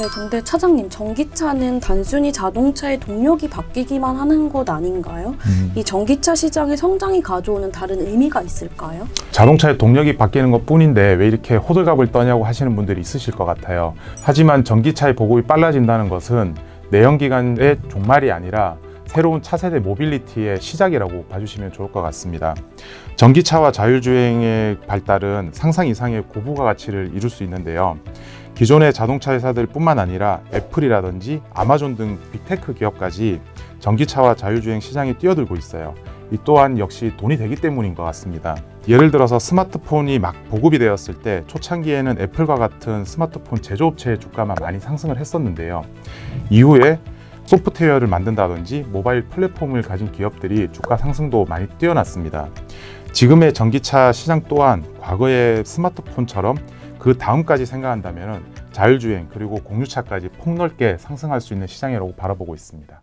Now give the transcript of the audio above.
네, 근데 차장님, 전기차는 단순히 자동차의 동력이 바뀌기만 하는 것 아닌가요? 이 전기차 시장의 성장이 가져오는 다른 의미가 있을까요? 자동차의 동력이 바뀌는 것 뿐인데 왜 이렇게 호들갑을 떠냐고 하시는 분들이 있으실 것 같아요. 하지만 전기차의 보급이 빨라진다는 것은 내연기관의 종말이 아니라 새로운 차세대 모빌리티의 시작이라고 봐주시면 좋을 것 같습니다. 전기차와 자율주행의 발달은 상상 이상의 고부가 가치를 이룰 수 있는데요. 기존의 자동차 회사들 뿐만 아니라 애플이라든지 아마존 등 빅테크 기업까지 전기차와 자율주행 시장에 뛰어들고 있어요. 이 또한 역시 돈이 되기 때문인 것 같습니다. 예를 들어서 스마트폰이 막 보급이 되었을 때 초창기에는 애플과 같은 스마트폰 제조업체의 주가만 많이 상승을 했었는데요. 이후에 소프트웨어를 만든다든지 모바일 플랫폼을 가진 기업들이 주가 상승도 많이 뛰어났습니다. 지금의 전기차 시장 또한 과거의 스마트폰처럼 그 다음까지 생각한다면 자율주행 그리고 공유차까지 폭넓게 상승할 수 있는 시장이라고 바라보고 있습니다.